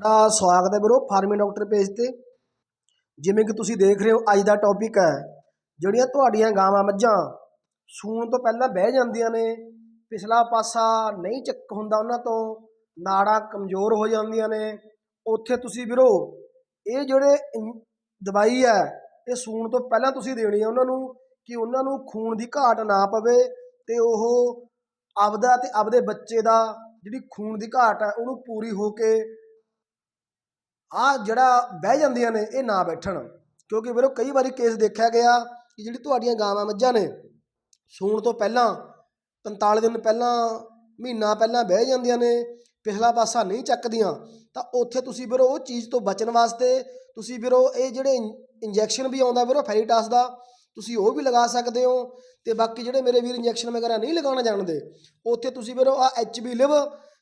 ਦਾ ਸਵਾਗਤ ਹੈ ਵੀਰੋ, ਫਾਰਮਿੰਗ ਡਾਕਟਰ ਪੇਜ ਤੇ। ਜਿਵੇਂ ਕਿ ਤੁਸੀਂ ਦੇਖ ਰਹੇ ਹੋ, ਅੱਜ ਦਾ ਟੌਪਿਕ ਹੈ, ਜਿਹੜੀਆਂ ਤੁਹਾਡੀਆਂ ਗਾਵਾਂ ਮੱਝਾਂ ਸੂਣ ਤੋਂ ਪਹਿਲਾਂ ਬਹਿ ਜਾਂਦੀਆਂ ਨੇ, ਪਿਛਲਾ ਪਾਸਾ ਨਹੀਂ ਚੱਕ ਹੁੰਦਾ ਉਹਨਾਂ ਤੋਂ, ਨਾੜਾਂ ਕਮਜ਼ੋਰ ਹੋ ਜਾਂਦੀਆਂ ਨੇ। ਉੱਥੇ ਤੁਸੀਂ ਵੀਰੋ, ਇਹ ਜਿਹੜੇ ਦਵਾਈ ਹੈ, ਇਹ ਸੂਣ ਤੋਂ ਪਹਿਲਾਂ ਤੁਸੀਂ ਦੇਣੀ ਹੈ ਉਹਨਾਂ ਨੂੰ, ਕਿ ਉਹਨਾਂ ਨੂੰ ਖੂਨ ਦੀ ਘਾਟ ਨਾ ਪਵੇ ਤੇ ਉਹ ਆਪਦਾ ਤੇ ਆਪਦੇ ਬੱਚੇ ਦਾ ਜਿਹੜੀ ਖੂਨ ਦੀ ਘਾਟ ਹੈ, ਉਹਨੂੰ ਪੂਰੀ ਹੋ ਕੇ ਆ ਜਿਹੜਾ ਬਹਿ ਜਾਂਦੀਆਂ ਨੇ, ਇਹ ਨਾ ਬੈਠਣ। ਕਿਉਂਕਿ ਵੀਰੋ, ਕਈ ਵਾਰੀ ਕੇਸ ਦੇਖਿਆ ਗਿਆ ਕਿ ਜਿਹੜੀ ਤੁਹਾਡੀਆਂ ਗਾਵਾਂ ਮੱਝਾਂ ਨੇ, ਸੂਣ ਤੋਂ ਪਹਿਲਾਂ 45 ਦਿਨ ਪਹਿਲਾਂ, ਮਹੀਨਾ ਪਹਿਲਾਂ ਬਹਿ ਜਾਂਦੀਆਂ ਨੇ, ਪਿਛਲਾ ਪਾਸਾ ਨਹੀਂ ਚੱਕਦੀਆਂ, ਤਾਂ ਉੱਥੇ ਤੁਸੀਂ ਵੀਰੋ ਉਹ ਚੀਜ਼ ਤੋਂ ਬਚਣ ਵਾਸਤੇ ਤੁਸੀਂ ਵੀਰੋ ਇਹ ਜਿਹੜੇ ਇੰਜੈਕਸ਼ਨ ਵੀ ਆਉਂਦਾ ਵੀਰੋ ਫੈਰੀਟਾਸ ਦਾ, ਤੁਸੀਂ ਉਹ ਵੀ ਲਗਾ ਸਕਦੇ ਹੋ। ਤੇ ਬਾਕੀ ਜਿਹੜੇ ਮੇਰੇ ਵੀਰ ਇੰਜੈਕਸ਼ਨ ਵਗੈਰਾ ਨਹੀਂ ਲਗਾਉਣਾ ਜਾਣਦੇ, ਉੱਥੇ ਤੁਸੀਂ ਵੀਰੋ ਆ ਐਚਬੀ ਲਿਵ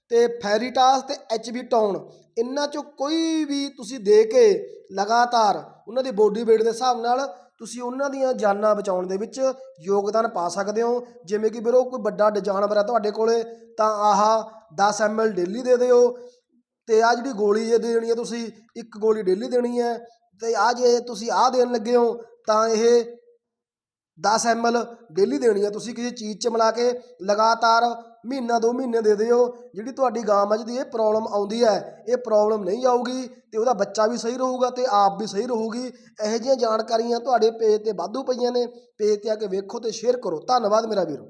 ਤੇ ਫੈਰੀਟਾਸ ਤੇ ਐਚਬੀ ਟਾਊਨ ਇਹਨਾਂ ਚੋਂ ਕੋਈ ਵੀ ਤੁਸੀਂ ਦੇ ਕੇ ਲਗਾਤਾਰ ਉਹਨਾਂ ਦੀ ਬੋਡੀ weight ਦੇ ਹਿਸਾਬ ਨਾਲ ਤੁਸੀਂ ਉਹਨਾਂ ਦੀਆਂ ਜਾਨਾਂ ਬਚਾਉਣ ਦੇ ਵਿੱਚ ਯੋਗਦਾਨ ਪਾ ਸਕਦੇ ਹੋ। ਜਿਵੇਂ ਕਿ ਵੀਰੋ ਕੋਈ ਵੱਡਾ ਡ- ਜਾਨਵਰ ਹੈ ਤੁਹਾਡੇ ਕੋਲੇ, ਤਾਂ ਆਹ 10 ml ਡੇਲੀ ਦੇ ਦਿਓ। ਤੇ ਆ ਜਿਹੜੀ ਗੋਲੀ ਜੇ ਦੇਣੀ ਹੈ ਤੁਸੀਂ, ਇੱਕ ਗੋਲੀ ਡੇਲੀ ਦੇਣੀ ਹੈ। ਤੇ ਆ ਜੇ ਤੁਸੀਂ ਆ ਦੇਣ ਲੱਗੇ ਹੋ, ਤਾਂ ਇਹ 10 ml ਡੇਲੀ ਦੇਣੀ ਹੈ ਤੁਸੀਂ ਕਿਸੇ ਚੀਜ਼ 'ਚ ਮਿਲਾ ਕੇ ਲਗਾਤਾਰ ਮਹੀਨਾ ਦੋ ਮਹੀਨੇ ਦੇ ਦਿਓ। ਜਿਹੜੀ ਤੁਹਾਡੀ ਗਾਂ ਮੱਝ ਦੀ ਇਹ ਪ੍ਰੋਬਲਮ ਆਉਂਦੀ ਹੈ। ਇਹ ਪ੍ਰੋਬਲਮ ਨਹੀਂ ਆਊਗੀ ਤੇ ਉਹਦਾ ਬੱਚਾ ਵੀ ਸਹੀ ਰਹੂਗਾ ਤੇ ਆਪ ਵੀ ਸਹੀ ਰਹੂਗੀ। ਇਹੋ ਜਿਹੀਆਂ ਜਾਣਕਾਰੀਆਂ ਤੁਹਾਡੇ ਪੇਜ ਤੇ ਵਾਧੂ ਪਈਆਂ ਨੇ। ਪੇਜ ਤੇ ਆ ਕੇ ਵੇਖੋ ਤੇ ਸ਼ੇਅਰ ਕਰੋ। ਧੰਨਵਾਦ ਮੇਰਾ ਵੀਰੋ।